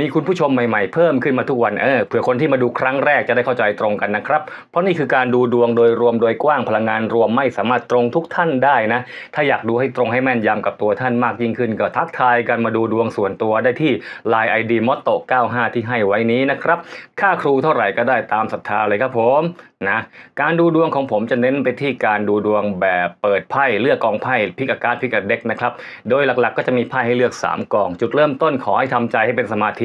มีคุณผู้ชมใหม่ๆ เพิ่มขึ้นมาทุกวันเออเผื่อคนที่มาดูครั้งแรกจะได้เข้าใจตรงกันนะครับ เพราะนี่คือการดูดวงโดยรวมโดยกว้างพลังงานรวมไม่สามารถตรงทุกท่านได้นะ ถ้าอยากดูให้ตรงให้แม่นยำกับตัวท่านมากยิ่งขึ้น ก็ทักทายกันมาดูดวงส่วนตัวได้ที่ Line ID m o t t o 95 ที่ให้ไว้นี้นะครับค่าครูเท่าไหร่ก็ได้ตามศรัทธาเลยครับผมนะการดูดวงของผมจะเน้นไปที่การดูดวงแบบเปิดไพ่เลือกกองไพ่พิกอาการพิกอเด็กนะครับโดยหลักๆ ก็จะมีไพ่ให้เลือก 3กอง จุดเริ่มต้นขอให้ทำใจให้เป็นสมาธ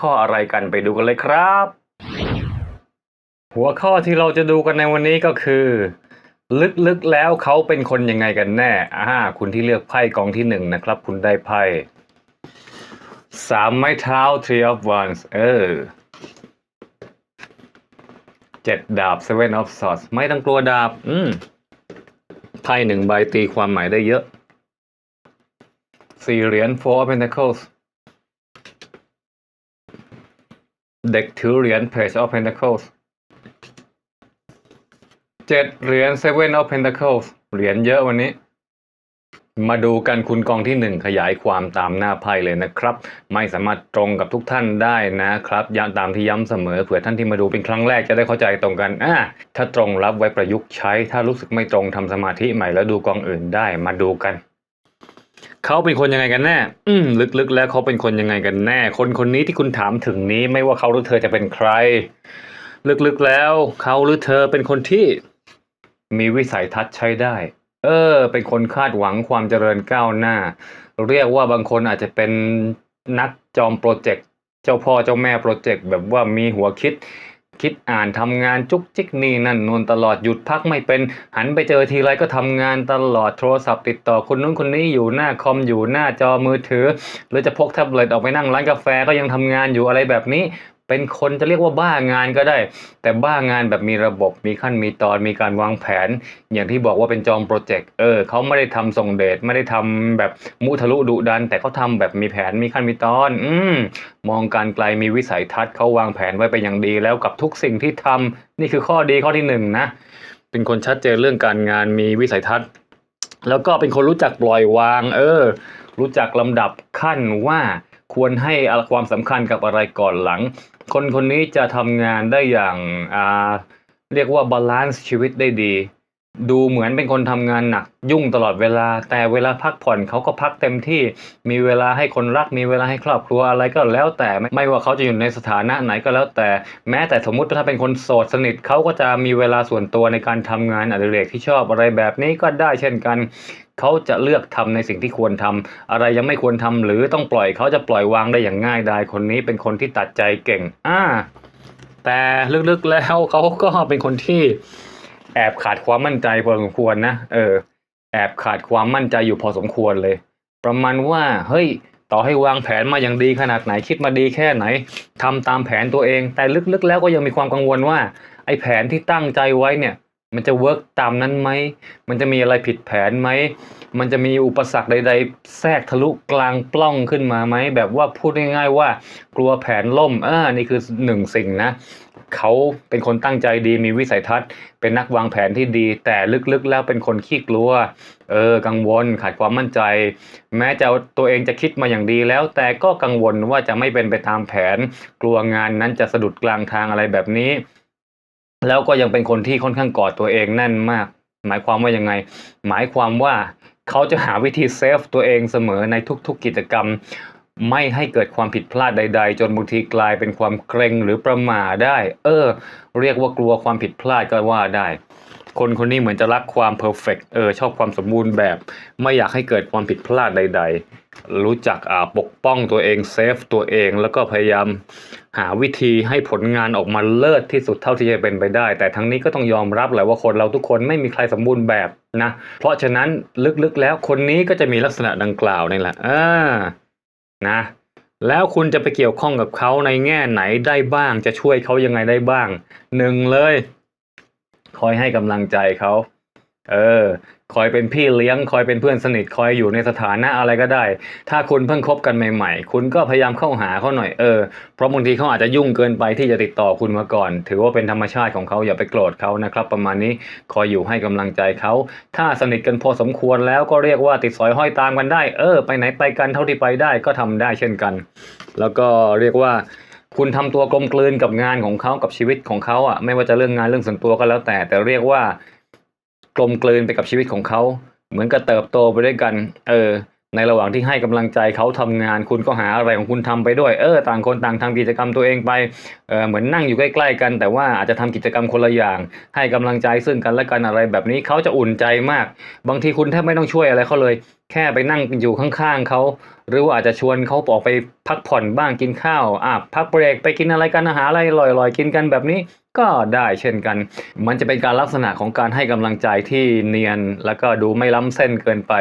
ข้ออะไรกันไปดูกันเลยครับ หัวข้อที่เราจะดูกันในวันนี้ก็คือ ลึกๆแล้วเขาเป็นคนยังไงกันแน่อ่าคุณที่เลือกไพ่กองที่หนึ่งนะครับ คุณได้ไพ่สามไม้เท้า three of wands เออเจ็ดดาบ seven of swords ไม่ต้องกลัวดาบ อืมไพ่หนึ่งใบตีความหมายได้เยอะสี่เหรียญ four of pentacles เด็กถือเหรียญ page of pentacles เจ็ดเหรียญ seven of pentacles เหรียญเยอะวันนี้ มาดูกันคุณกองที่หนึ่งขยายความตามหน้าไพ่เลยนะครับ ไม่สามารถตรงกับทุกท่านได้นะครับย้ำตามที่ย้ำเสมอเผื่อท่านที่มาดูเป็นครั้งแรกจะได้เข้าใจตรงกันอ่าถ้าตรงรับไว้ประยุกต์ใช้ ถ้ารู้สึกไม่ตรงทำสมาธิใหม่แล้วดูกองอื่นได้มาดูกัน เขาเป็นคนยังไงกันแน่ อืม ลึกๆ แล้วเขาเป็นคนยังไงกันแน่ คนคนนี้ที่คุณถามถึงนี้ ไม่ว่าเขาหรือเธอจะเป็นใคร ลึกๆ แล้ว เขาหรือเธอเป็นคนที่ มีวิสัยทัศน์ใช้ได้ เออ เป็นคนคาดหวังความเจริญก้าวหน้า เรียกว่าบางคนอาจจะเป็นนักจอมโปรเจกต์ เจ้าพ่อเจ้าแม่โปรเจกต์แบบว่ามีหัวคิด คิดอ่านทำงานจุกจิกนี่นั่นนนตลอดหยุดพักไม่เป็นหันไปเจอทีไรก็ทำงานตลอดโทรศัพท์ติดต่อคนนู้นคนนี้อยู่หน้าคอมอยู่หน้าจอมือถือ หรือจะพกแท็บเล็ตออกไปนั่งร้านกาแฟก็ยังทำงานอยู่อะไรแบบนี้ เป็นคนจะเรียกว่าบ้างานก็ได้ แต่บ้างานแบบมีระบบมีขั้นมีตอนมีการวางแผน อย่างที่บอกว่าเป็นจอมโปรเจกต์เออเขาไม่ได้ทำส่งเดชไม่ได้ทำแบบมุทะลุดุดัน แต่เขาทำแบบมีแผนมีขั้นมีตอนอืมมองการไกลมีวิสัยทัศน์เขาวางแผนไว้เป็นอย่างดีแล้วกับทุกสิ่งที่ทำนี่คือข้อดีข้อที่หนึ่งนะเป็นคนชัดเจนเรื่องการงานมีวิสัยทัศน์ แล้วก็เป็นคนรู้จักปล่อยวาง เออ รู้จักลำดับขั้นว่าควรให้ความสำคัญกับอะไรก่อนหลัง คนคนนี้จะทำงานได้อย่างอ่าเรียกว่าบาลานซ์ชีวิตได้ดี ดูเหมือนเป็นคนทำงานหนักยุ่งตลอดเวลา แต่เวลาพักผ่อนเขาก็พักเต็มที่มีเวลาให้คนรัก มีเวลาให้ครอบครัวอะไรก็แล้วแต่ไม่ว่าเขาจะอยู่ในสถานะไหนก็แล้วแต่แม้แต่สมมุติถ้าเป็นคนโสดสนิทเขาก็จะมีเวลาส่วนตัวในการทำงานอดิเรกที่ชอบอะไรแบบนี้ก็ได้เช่นกัน เขาจะเลือกทำในสิ่งที่ควรทำอะไรยังไม่ควรทำหรือต้องปล่อยเขาจะปล่อยวางได้อย่างง่ายดายคนนี้เป็นคนที่ตัดใจเก่ง อ่า แต่ลึกๆแล้วเขาก็เป็นคนที่แอบขาดความมั่นใจพอสมควรนะเออ แอบขาดความมั่นใจอยู่พอสมควรเลย ประมาณว่าเฮ้ยต่อให้วางแผนมาอย่างดีขนาดไหนคิดมาดีแค่ไหนทำตามแผนตัวเอง แต่ลึกๆ แล้วก็ยังมีความกังวลว่า ไอ้แผนที่ตั้งใจไว้เนี่ย มันจะเวิร์กตามนั้นไหม มันจะมีอะไรผิดแผนไหม มันจะมีอุปสรรคใด ๆ แทรกทะลุกลางปล้องขึ้นมาไหม แบบว่าพูดง่ายๆว่ากลัวแผนล่มอ่านี่คือหนึ่งสิ่งนะ เขาเป็นคนตั้งใจดีมีวิสัยทัศน์ เป็นนักวางแผนที่ดี แต่ลึกๆแล้วเป็นคนขี้กลัว เออ กังวลขาดความมั่นใจ แม้จะตัวเองจะคิดมาอย่างดีแล้ว แต่ก็กังวลว่าจะไม่เป็นไปตามแผน กลัวงานนั้นจะสะดุดกลางทางอะไรแบบนี้ แล้วก็ยังเป็นคนที่ค่อนข้างกอดตัวเองแน่นมาก หมายความว่ายังไง หมายความว่าเขาจะหาวิธีเซฟตัวเองเสมอในทุก ๆกิจกรรม ไม่ให้เกิดความผิดพลาดใด ๆ จนบางทีกลายเป็นความเกรงหรือประหม่าได้ เออ เรียกว่ากลัวความผิดพลาดก็ว่าได้ คนคนนี้เหมือนจะรักความเพอร์เฟกเออชอบความสมบูรณ์แบบ ไม่อยากให้เกิดความผิดพลาดใด ๆ รู้จักอ่าปกป้องตัวเองเซฟตัวเองแล้วก็พยายามหาวิธีให้ผลงานออกมาเลิศที่สุดเท่าที่จะเป็นไปได้ แต่ทั้งนี้ก็ต้องยอมรับแหละว่าคนเราทุกคนไม่มีใครสมบูรณ์แบบนะ เพราะฉะนั้นลึกๆแล้วคนนี้ก็จะมีลักษณะดังกล่าวนี่แหละอ่านะแล้วคุณจะไปเกี่ยวข้องกับเขาในแง่ไหนได้บ้าง จะช่วยเขายังไงได้บ้างหนึ่งเลย คอยให้กำลังใจเขาเออ คอยเป็นพี่เลี้ยง คอยเป็นเพื่อนสนิท คอยอยู่ในสถานะอะไรก็ได้ ถ้าคุณเพิ่งคบกันใหม่ๆ คุณก็พยายามเข้าหาเขาหน่อย เออ เพราะบางทีเขาอาจจะยุ่งเกินไปที่จะติดต่อคุณมาก่อน ถือว่าเป็นธรรมชาติของเขาอย่าไปโกรธเขานะครับ ประมาณนี้ คอยอยู่ให้กำลังใจเขา ถ้าสนิทกันพอสมควรแล้วก็เรียกว่าติดสอยห้อยตามกันได้ เออ ไปไหนไปกันเท่าที่ไปได้ก็ทำได้เช่นกัน แล้วก็เรียกว่า คุณทำตัวกลมกลืนกับงานของเขากับชีวิตของเขาอะไม่ว่าจะเรื่องงานเรื่องส่วนตัวก็แล้วแต่ แต่เรียกว่ากลมกลืนไปกับชีวิตของเขาเหมือนกับเติบโตไปด้วยกัน เออ ในระหว่างที่ให้กำลังใจเขาทำงาน คุณก็หาอะไรของคุณทำไปด้วยเออต่างคนต่างทำกิจกรรมตัวเองไปเออเหมือนนั่งอยู่ใกล้ ๆ กัน แต่ว่าอาจจะทำกิจกรรมคนละอย่าง ให้กำลังใจซึ่งกันและกันอะไรแบบนี้เขาจะอุ่นใจมาก บางทีคุณแทบไม่ต้องช่วยอะไรเขาเลย แค่ไปนั่งอยู่ข้างๆเขาหรือว่าอาจจะชวนเขาออกไปพักผ่อนบ้างกินข้าวอะพักเบรกไปกินอะไรกันอาหารอะไรอร่อยๆกินกันแบบนี้ก็ได้เช่นกัน มันจะเป็นการลักษณะของการให้กำลังใจที่เนียน แล้วก็ดูไม่ล้ำเส้นเกินไป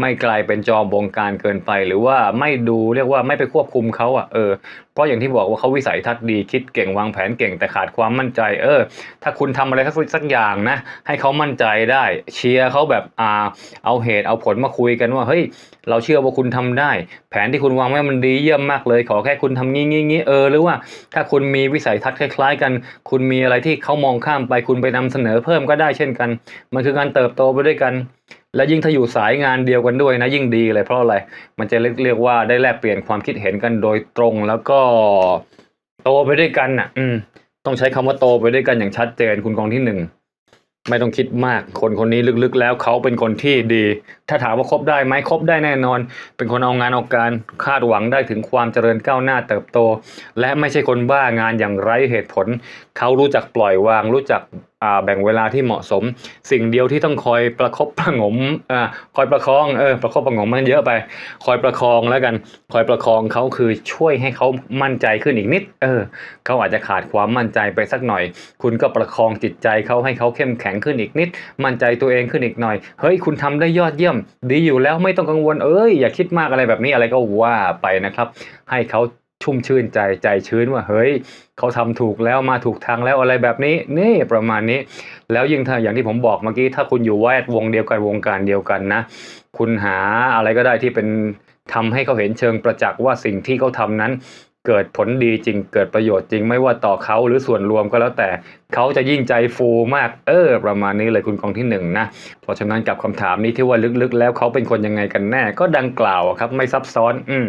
ไม่กลายเป็นจอมบงการเกินไป หรือว่าไม่ดูเรียกว่าไม่ไปควบคุมเขาอะเออเพราะอย่างที่บอกว่าเขาวิสัยทัศน์ดีคิดเก่งวางแผนเก่งแต่ขาดความมั่นใจ เออ ถ้าคุณทำอะไรสักสักอย่างนะ ให้เขามั่นใจได้ เชียร์เขาแบบอ่าเอาเหตุเอาผลมาคุยกันว่าเฮ้ยเราเชื่อว่าคุณทำได้ แผนที่คุณวางไว้มันดีเยี่ยมมากเลย ขอแค่คุณทำงี้งี้งี้เออหรือว่าถ้าคุณมีวิสัยทัศน์คล้าย ๆ กัน คุณมีอะไรที่เขามองข้ามไปคุณไปนำเสนอเพิ่มก็ได้เช่นกัน มันคือการเติบโตไปด้วยกัน และยิ่งถ้าอยู่สายงานเดียวกันด้วยนะยิ่งดีเลยเพราะอะไรมันจะเรียกว่าได้แลกเปลี่ยนความคิดเห็นกันโดยตรงแล้วก็โตไปด้วยกันน่ะ อืมต้องใช้คำว่าโตไปด้วยกันอย่างชัดเจนคุณกองที่หนึ่ง ไม่ต้องคิดมาก คนคนนี้ลึกๆ แล้วเขาเป็นคนที่ดี ถ้าถามว่าคบได้ไหมคบได้แน่นอน เป็นคนเอางานเอาการคาดหวังได้ถึงความเจริญก้าวหน้าเติบโต และไม่ใช่คนบ้างานอย่างไร้เหตุผล เขารู้จักปล่อยวางรู้จัก แบ่งเวลาที่เหมาะสม สิ่งเดียวที่ต้องคอยประคบประงมอคอยประคองเออประคบประงมมันเยอะไป คอยประคองแล้วกัน คอยประคองเขาคือช่วยให้เขามั่นใจขึ้นอีกนิด เออเขาอาจจะขาดความมั่นใจไปสักหน่อย คุณก็ประคองจิตใจเขาให้เขาเข้มแข็งขึ้นอีกนิด มั่นใจตัวเองขึ้นอีกหน่อย เฮ้ยคุณทำได้ยอดเยี่ยม ดีอยู่แล้วไม่ต้องกังวลเอ้ยอย่าคิดมากอะไรแบบนี้อะไรก็ว่าไปนะครับ ให้เขา ชุ่มชื่นใจใจชื้นว่าเฮ้ยเขาทำถูกแล้วมาถูกทางแล้วอะไรแบบนี้ นี่ประมาณนี้ แล้วยิ่งถ้าอย่างที่ผมบอกเมื่อกี้ถ้าคุณอยู่แวดวงเดียวกันวงการเดียวกันนะ คุณหาอะไรก็ได้ที่เป็นทำให้เขาเห็นเชิงประจักษ์ว่าสิ่งที่เขาทำนั้นเกิดผลดีจริงเกิดประโยชน์จริงไม่ว่าต่อเขาหรือส่วนรวมก็แล้วแต่เขาจะยิ่งใจฟูมากเออ ประมาณนี้เลยคุณกองที่หนึ่งนะเพราะฉะนั้นกับคำถามนี้ที่ว่าลึกๆ แล้วเขาเป็นคนยังไงกันแน่ ก็ดังกล่าวครับไม่ซับซ้อน อืม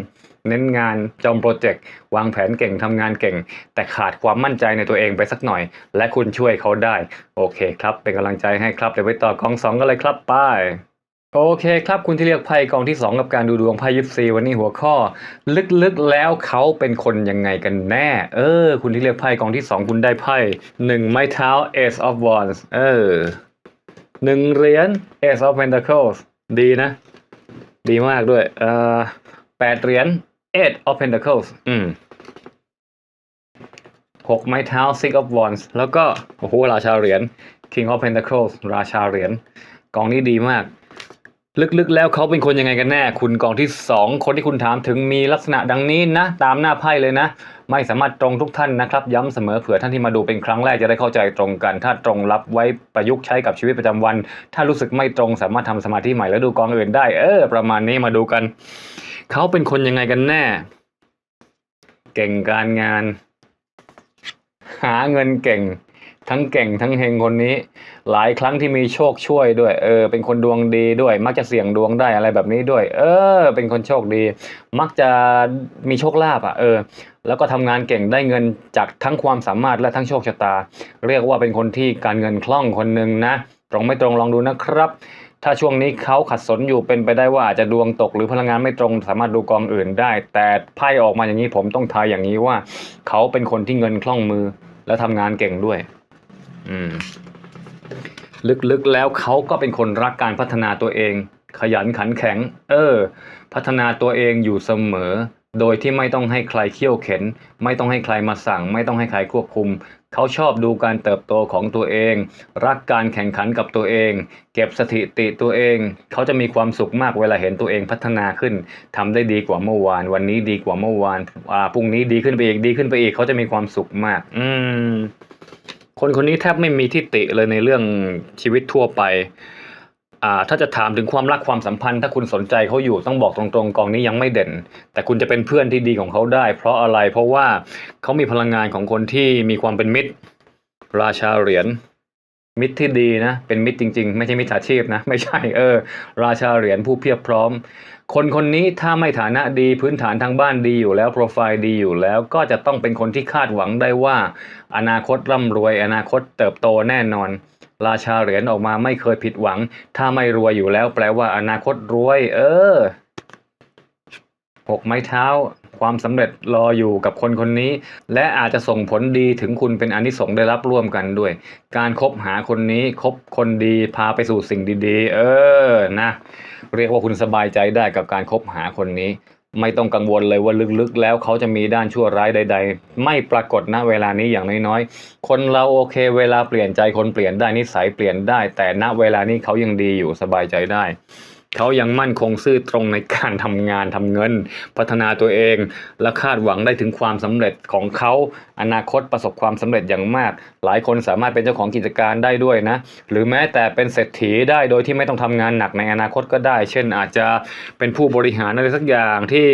เน้นงานจอมโปรเจกต์วางแผนเก่งทำงานเก่ง แต่ขาดความมั่นใจในตัวเองไปสักหน่อย และคุณช่วยเขาได้ โอเคครับ เป็นกำลังใจให้ครับ เดี๋ยวไปต่อกองสองกันเลยครับป้ายโอเคครับคุณที่เลือกไพ่กองที่ 2 กับการดูดวงไพ่ยิปซีวันนี้หัวข้อ ลึกๆแล้วเขาเป็นคนยังไงกันแน่ เออ คุณที่เลือกไพ่กองที่ 2 คุณได้ไพ่หนึ่งไม้เท้า Ace of Wands เออหนึ่งเหรียญ Ace of Pentacles ดีนะ ดีมากด้วยเออแปดเหรียญ Eight of Pentacles อืมหกไม้เท้า Six of Wands แล้วก็ โอ้โห ราชาเหรียญ King of Pentacles ราชาเหรียญ กองนี้ดีมาก ลึกๆ แล้วเขาเป็นคนยังไงกันแน่ คุณกองที่สองคนที่คุณถามถึงมีลักษณะดังนี้นะ ตามหน้าไพ่เลยนะ ไม่สามารถตรงทุกท่านนะครับ ย้ำเสมอเผื่อท่านที่มาดูเป็นครั้งแรกจะได้เข้าใจตรงกัน ถ้าตรงรับไว้ประยุกต์ใช้กับชีวิตประจำวัน ถ้ารู้สึกไม่ตรงสามารถทำสมาธิใหม่แล้วดูกองอื่นได้ เออ ประมาณนี้มาดูกัน เขาเป็นคนยังไงกันแน่ เก่งการงาน หาเงินเก่ง ทั้งเก่งทั้งเฮงคนนี้ หลายครั้งที่มีโชคช่วยด้วย เออ เป็นคนดวงดีด้วย มักจะเสี่ยงดวงได้อะไรแบบนี้ด้วย เออ เป็นคนโชคดี มักจะมีโชคลาภอะ เออ แล้วก็ทำงานเก่งได้เงินจากทั้งความสามารถและทั้งโชคชะตา เรียกว่าเป็นคนที่การเงินคล่องคนหนึ่งนะ ตรงไม่ตรงลองดูนะครับ ถ้าช่วงนี้เขาขัดสนอยู่เป็นไปได้ว่าอาจจะดวงตกหรือพลังงานไม่ตรง สามารถดูกองอื่นได้ แต่ไพ่ออกมาอย่างนี้ผมต้องทายอย่างนี้ว่า เขาเป็นคนที่เงินคล่องมือ และทำงานเก่งด้วย อืม ลึกๆแล้วเขาก็เป็นคนรักการพัฒนาตัวเอง ขยันขันแข็ง เออ พัฒนาตัวเองอยู่เสมอ โดยที่ไม่ต้องให้ใครเขี่ยวเข็น ไม่ต้องให้ใครมาสั่ง ไม่ต้องให้ใครควบคุม เขาชอบดูการเติบโตของตัวเอง รักการแข่งขันกับตัวเอง เก็บสถิติตัวเอง เขาจะมีความสุขมากเวลาเห็นตัวเองพัฒนาขึ้นทำได้ดีกว่าเมื่อวาน วันนี้ดีกว่าเมื่อวานอ่าพรุ่งนี้ดีขึ้นไปอีกดีขึ้นไปอีก เขาจะมีความสุขมาก อืมคนคนนี้แทบไม่มีทิฏฐิเลยในเรื่องชีวิตทั่วไป ถ้าจะถามถึงความรักความสัมพันธ์ ถ้าคุณสนใจเขาอยู่ต้องบอกตรงๆกองนี้ยังไม่เด่น แต่คุณจะเป็นเพื่อนที่ดีของเขาได้ เพราะอะไรเพราะว่าเขามีพลังงานของคนที่มีความเป็นมิตร ราชาเหรียญมิตรที่ดีนะเป็นมิตรจริง ๆ ไม่ใช่มิจฉาชีพนะ ไม่ใช่เออ ราชาเหรียญผู้เพียบพร้อม คนคนนี้ถ้าไม่ฐานะดีพื้นฐานทางบ้านดีอยู่แล้วโปรไฟล์ดีอยู่แล้วก็จะต้องเป็นคนที่คาดหวังได้ว่า อนาคตร่ำรวย อนาคตเติบโตแน่นอน ราชาเหรียญออกมาไม่เคยผิดหวัง ถ้าไม่รวยอยู่แล้วแปลว่าอนาคตรวย เออหกไม้เท้า ความสำเร็จรออยู่กับคนคนนี้ และอาจจะส่งผลดีถึงคุณเป็นอนิสงส์ได้รับร่วมกันด้วย การคบหาคนนี้คบคนดีพาไปสู่สิ่งดี ๆ เออนะ เรียกว่าคุณสบายใจได้กับการคบหาคนนี้ ไม่ต้องกังวลเลยว่าลึกๆ แล้วเขาจะมีด้านชั่วร้ายใด ๆ ไม่ปรากฏณเวลานี้อย่างน้อยๆ คนเราโอเค เวลาเปลี่ยนใจคนเปลี่ยนได้นิสัยเปลี่ยนได้ แต่ณเวลานี้เขายังดีอยู่สบายใจได้ เขายังมั่นคงซื่อตรงในการทำงานทำเงิน พัฒนาตัวเอง และคาดหวังได้ถึงความสำเร็จของเขาอนาคตประสบความสำเร็จอย่างมาก หลายคนสามารถเป็นเจ้าของกิจการได้ด้วยนะ หรือแม้แต่เป็นเศรษฐีได้โดยที่ไม่ต้องทำงานหนักในอนาคตก็ได้ เช่นอาจจะเป็นผู้บริหารอะไรสักอย่างที่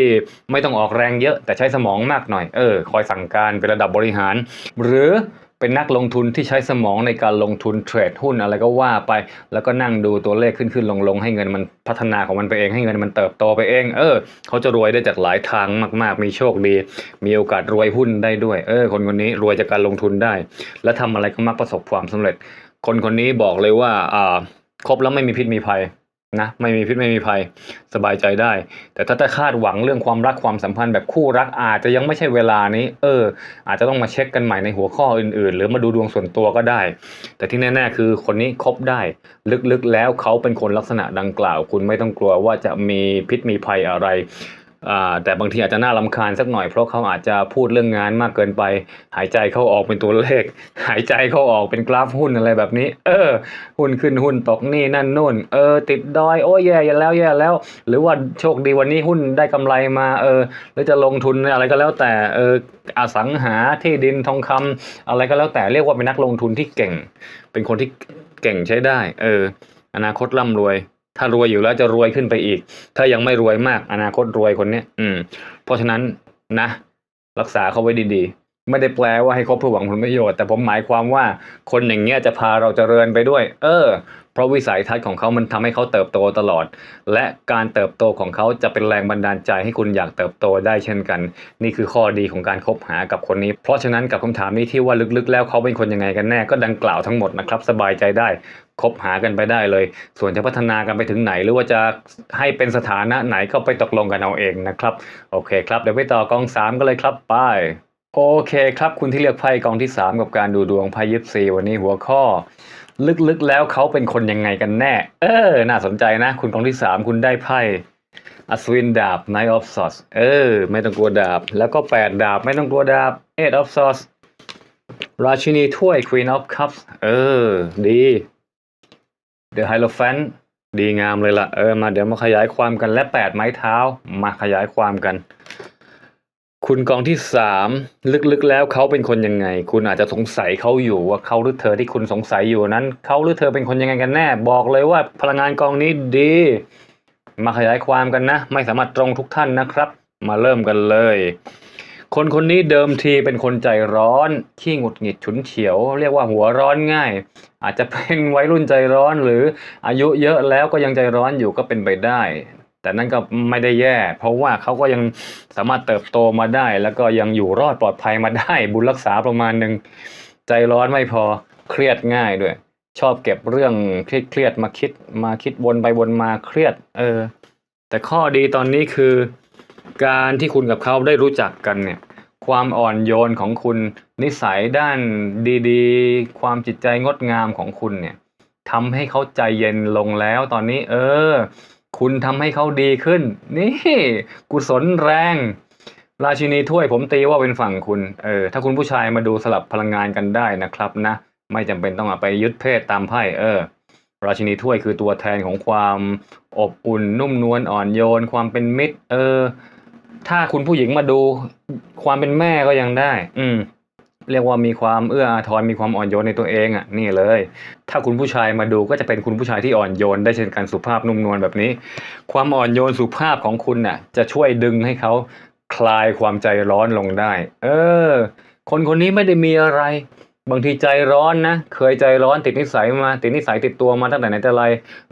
ไม่ต้องออกแรงเยอะ แต่ใช้สมองมากหน่อยเออคอยสั่งการเป็นระดับบริหาร หรือ เป็นนักลงทุนที่ใช้สมองในการลงทุนเทรดหุ้นอะไรก็ว่าไป แล้วก็นั่งดูตัวเลขขึ้นขึ้นลงลงให้เงินมันพัฒนาของมันไปเองให้เงินมันเติบโตไปเอง เออเขาจะรวยได้จากหลายทางมาก ๆ มีโชคดี มีโอกาสรวยหุ้นได้ด้วย เออ คนคนนี้รวยจากการลงทุนได้ และทำอะไรก็มักประสบความสำเร็จ คนคนนี้บอกเลยว่าอ่าครบแล้วไม่มีพิษมีภัย นะไม่มีพิษไม่มีภัยสบายใจได้ แต่ถ้าจะคาดหวังเรื่องความรักความสัมพันธ์แบบคู่รักอาจจะยังไม่ใช่เวลานี้ เออ อาจจะต้องมาเช็คกันใหม่ในหัวข้ออื่นๆ หรือมาดูดวงส่วนตัวก็ได้ แต่ที่แน่ๆคือคนนี้คบได้ ลึกๆแล้วเขาเป็นคนลักษณะดังกล่าว คุณไม่ต้องกลัวว่าจะมีพิษมีภัยอะไร แต่บางทีอาจจะน่ารำคาญสักหน่อยเพราะเขาอาจจะพูดเรื่องงานมากเกินไป หายใจเข้าออกเป็นตัวเลข หายใจเข้าออกเป็นกราฟหุ้นอะไรแบบนี้ เออ หุ้นขึ้นหุ้นตกนี่นั่นนู่น เออ ติดดอยโอ้ยแย่ย่าแล้วแย่แล้ว หรือว่าโชคดีวันนี้หุ้นได้กำไรมา เออหรือจะลงทุนอะไรก็แล้วแต่เอออสังหาที่ดินทองคำอะไรก็แล้วแต่เรียกว่าเป็นนักลงทุนที่เก่ง เป็นคนที่เก่งใช้ได้ เออ อนาคตร่ำรวย ถ้ารวยอยู่แล้วจะรวยขึ้นไปอีก ถ้ายังไม่รวยมากอนาคตรวยคนเนี้ยอืม เพราะฉะนั้นนะ รักษาเขาไว้ดีๆ ไม่ได้แปลว่าให้คบเพื่อหวังผลประโยชน์แต่ผมหมายความว่าคนอย่างเงี้ยจะพาเราเจริญไปด้วย เออเราะวิสัยทัศน์ของเขามันทำให้เขาเติบโตตลอด และการเติบโตของเขาจะเป็นแรงบันดาลใจให้คุณอยากเติบโตได้เช่นกัน นี่คือข้อดีของการคบหากับคนนี้ เพราะฉะนั้นกับคำถามนี้ที่ว่าลึกๆ แล้วเขาเป็นคนยังไงกันแน่ก็ดังกล่าวทั้งหมดนะครับสบายใจได้คบหากันไปได้เลย ส่วนจะพัฒนากันไปถึงไหน หรือว่าจะให้เป็นสถานะไหนก็ไปตกลงกันเอาเองนะครับ โอเคครับเดี๋ยวไปต่อกองสามกันเลยครับไปโอเคครับคุณที่เลือกไพ่กองที่สามกับการดูดวงไพ่ยิปซีวันนี้หัวข้อ ลึกๆแล้วเขาเป็นคนยังไงกันแน่ เออ น่าสนใจนะ คุณกองที่สามคุณได้ไพ่อัศวินดาบ Knight of Swords เออ ไม่ต้องกลัวดาบ แล้วก็แปดดาบไม่ต้องกลัวดาบ Eight of Swords ราชินีถ้วย Queen of Cups เออ ดี The Hierophant ดีงามเลยล่ะ เออ มาเดี๋ยวมาขยายความกันและแปดไม้เท้า มาขยายความกัน คุณกองที่สามลึกๆแล้วเขาเป็นคนยังไง คุณอาจจะสงสัยเขาอยู่ว่าเขาหรือเธอที่คุณสงสัยอยู่นั้นเขาหรือเธอเป็นคนยังไงกันแน่ บอกเลยว่าพลังงานกองนี้ดี มาขยายความกันนะ ไม่สามารถตรงทุกท่านนะครับ มาเริ่มกันเลย คนคนนี้เดิมทีเป็นคนใจร้อนขี้หงุดหงิดฉุนเฉียว เรียกว่าหัวร้อนง่าย อาจจะเป็นวัยรุ่นใจร้อนหรืออายุเยอะแล้วก็ยังใจร้อนอยู่ก็เป็นไปได้ แต่นั่นก็ไม่ได้แย่ เพราะว่าเขาก็ยังสามารถเติบโตมาได้ แล้วก็ยังอยู่รอดปลอดภัยมาได้ บุญรักษาประมาณหนึ่งใจร้อนไม่พอเครียดง่ายด้วย ชอบเก็บเรื่องเครียดมาคิดมาคิดวนไปวนมาเครียด เออ แต่ข้อดีตอนนี้คือ การที่คุณกับเขาได้รู้จักกันเนี่ยความอ่อนโยนของคุณนิสัยด้านดีๆ ความจิตใจงดงามของคุณเนี่ยทำให้เขาใจเย็นลงแล้วตอนนี้ เออ คุณทำให้เขาดีขึ้น นี่กุศลแรง ราชินีถ้วยผมตีว่าเป็นฝั่งคุณ เออ ถ้าคุณผู้ชายมาดูสลับพลังงานกันได้นะครับนะ ไม่จำเป็นต้องไปยึดเพศตามไพ่ เออ ราชินีถ้วยคือตัวแทนของความอบอุ่นนุ่มนวลอ่อนโยน ความเป็นมิตร เออ ถ้าคุณผู้หญิงมาดูความเป็นแม่ก็ยังได้ อืม เรียกว่ามีความเอื้ออาทรมีความอ่อนโยนในตัวเองอะนี่เลย ถ้าคุณผู้ชายมาดูก็จะเป็นคุณผู้ชายที่อ่อนโยนได้เช่นกันสุภาพนุ่มนวลแบบนี้ ความอ่อนโยนสุภาพของคุณน่ะ จะช่วยดึงให้เขาคลายความใจร้อนลงได้ เออ คนคนนี้ไม่ได้มีอะไร บางทีใจร้อนนะ เคยใจร้อนติดนิสัยมา ติดนิสัยติดตัวมาตั้งแต่ไหนแต่ไร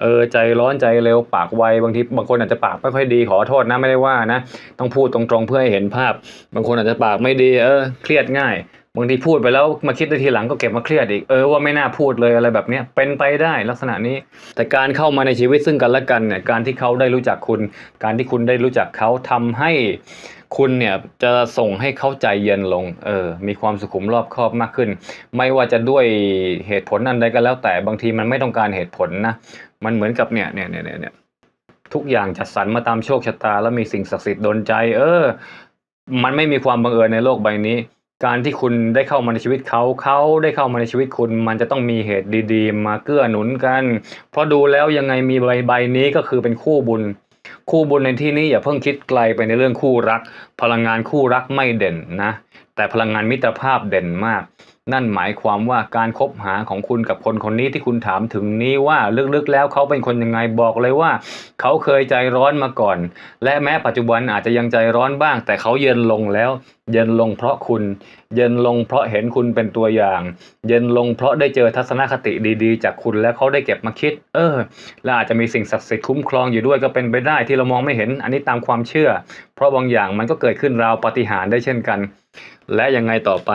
เออ ใจร้อนใจเร็ว ปากไว บางทีบางคนอาจจะปากไม่ค่อยดี ขอโทษนะ ไม่ได้ว่านะ ต้องพูดตรงๆเพื่อให้เห็นภาพ บางคนอาจจะปากไม่ดี เออ เครียดง่าย บางทีพูดไปแล้วมาคิดได้ทีหลังก็เก็บมาเครียดอีกเออว่าไม่น่าพูดเลยอะไรแบบเนี้ยเป็นไปได้ลักษณะนี้ แต่การเข้ามาในชีวิตซึ่งกันและกันเนี่ยการที่เขาได้รู้จักคุณ การที่คุณได้รู้จักเขาทำให้คุณเนี่ยจะส่งให้เขาใจเย็นลง เออ มีความสุขุมรอบคอบมากขึ้น ไม่ว่าจะด้วยเหตุผลอันใดก็แล้ว แต่บางทีมันไม่ต้องการเหตุผลนะ มันเหมือนกับเนี่ยเนี่ยเนี่ยเนี่ยทุกอย่างจัดสรรมาตามโชคชะตา แล้วมีสิ่งศักดิ์สิทธิ์ดลใจ เออ มันไม่มีความบังเอิญในโลกใบนี้ การที่คุณได้เข้ามาในชีวิตเขา เขาได้เข้ามาในชีวิตคุณ มันจะต้องมีเหตุดีๆ มาเกื้อหนุนกัน เพราะดูแล้วยังไงมีใบใบนี้ก็คือเป็นคู่บุญ คู่บุญในที่นี้อย่าเพิ่งคิดไกลไปในเรื่องคู่รัก พลังงานคู่รักไม่เด่นนะ แต่พลังงานมิตรภาพเด่นมาก นั่นหมายความว่าการคบหาของคุณกับคนคนนี้ที่คุณถามถึงนี้ว่าลึกๆแล้วเขาเป็นคนยังไงบอกเลยว่า เขาเคยใจร้อนมาก่อน และแม้ปัจจุบันอาจจะยังใจร้อนบ้าง แต่เขาเย็นลงแล้ว เย็นลงเพราะคุณ เย็นลงเพราะเห็นคุณเป็นตัวอย่าง เย็นลงเพราะได้เจอทัศนคติดีๆ จากคุณและเขาได้เก็บมาคิด เออและอาจจะมีสิ่งศักดิ์สิทธิ์คุ้มครองอยู่ด้วยก็เป็นไปได้ที่เรามองไม่เห็นอันนี้ตามความเชื่อ เพราะบางอย่างมันก็เกิดขึ้นราวปาฏิหาริย์ได้เช่นกัน และยังไงต่อไป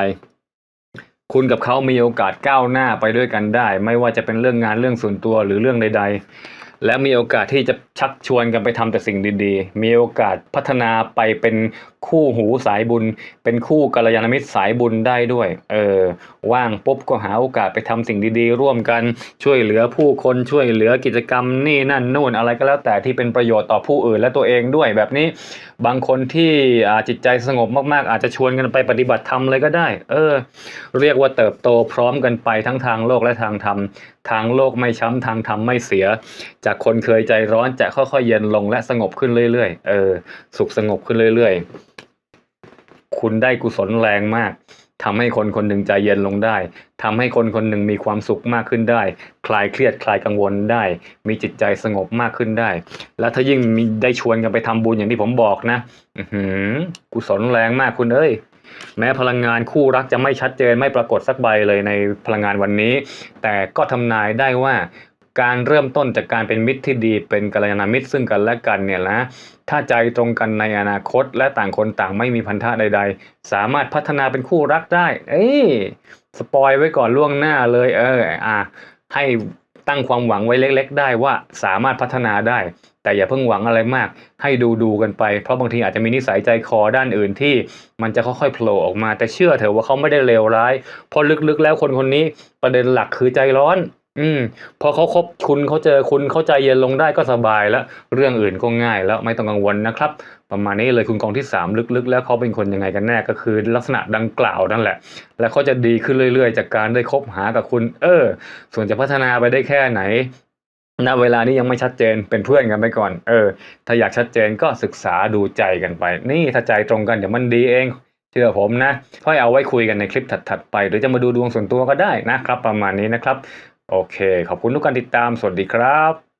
คุณกับเขามีโอกาสก้าวหน้าไปด้วยกันได้ ไม่ว่าจะเป็นเรื่องงานเรื่องส่วนตัวหรือเรื่องใด ๆ และมีโอกาสที่จะชักชวนกันไปทำแต่สิ่งดีๆ มีโอกาสพัฒนาไปเป็น คู่หูสายบุญ เป็นคู่กัลยาณมิตรสายบุญได้ด้วย เออ ว่างปุ๊บก็หาโอกาสไปทำสิ่งดีๆ ร่วมกันช่วยเหลือผู้คนช่วยเหลือกิจกรรมนี่นั่นนู่นอะไรก็แล้วแต่ที่เป็นประโยชน์ต่อผู้อื่นและตัวเองด้วยแบบนี้ บางคนที่จิตใจสงบมากๆ อาจจะชวนกันไปปฏิบัติธรรมเลยก็ได้ เออ เรียกว่าเติบโตพร้อมกันไปทั้งทางโลกและทางธรรม ทางโลกไม่ช้ำทางธรรมไม่เสีย จากคนเคยใจร้อนจะค่อยๆเย็นลงและสงบขึ้นเรื่อยๆ เออ สุขสงบขึ้นเรื่อยๆ คุณได้กุศลแรงมากทำให้คนคนหนึ่งใจเย็นลงได้ทำให้คนคนหนึ่งมีความสุขมากขึ้นได้ คลายเครียดคลายกังวลได้ มีจิตใจสงบมากขึ้นได้ และถ้ายิ่งมีได้ชวนกันไปทำบุญอย่างที่ผมบอกนะอือหือกุศลแรงมากคุณเอ้ยแม้พลังงานคู่รักจะไม่ชัดเจนไม่ปรากฏสักใบเลยในพลังงานวันนี้ แต่ก็ทำนายได้ว่า การเริ่มต้นจากการเป็นมิตรที่ดีเป็นกัลยาณมิตรซึ่งกันและกันเนี่ยนะถ้าใจตรงกันในอนาคต และต่างคนต่างไม่มีพันธะใด ๆ สามารถพัฒนาเป็นคู่รักได้ เอ้ยสปอยไว้ก่อนล่วงหน้าเลย เอออะให้ตั้งความหวังไว้เล็ก ๆ ได้ว่าสามารถพัฒนาได้ แต่อย่าเพิ่งหวังอะไรมาก ให้ดูดูๆกันไป เพราะบางทีอาจจะมีนิสัยใจคอด้านอื่นที่ มันจะค่อยๆโผล่ออกมา แต่เชื่อเถอะว่าเขาไม่ได้เลวร้ายเพราะลึกๆ แล้วคนคนนี้ประเด็นหลักคือใจร้อน อืม พอเขาคบคุณเขาเจอคุณเข้าใจเย็นลงได้ก็สบายแล้ว เรื่องอื่นก็ง่ายแล้วไม่ต้องกังวลนะครับ ประมาณนี้เลยคุณกองที่สามลึกๆ แล้วเขาเป็นคนยังไงกันแน่ก็คือ ลักษณะดังกล่าวนั่นแหละ แล้วเขาจะดีขึ้นเรื่อยๆ จากการได้คบหากับคุณ เออ ส่วนจะพัฒนาไปได้แค่ไหนณเวลานี้ยังไม่ชัดเจนเป็นเพื่อนกันไปก่อน เออ ถ้าอยากชัดเจนก็ศึกษาดูใจกันไป นี่ถ้าใจตรงกันเดี๋ยวมันดีเองเชื่อผมนะค่อยเอาไว้คุยกันในคลิปถัดๆไป หรือจะมาดูดวงส่วนตัวก็ได้นะครับ ประมาณนี้นะครับ โอเค ขอบคุณทุกการติดตาม สวัสดีครับ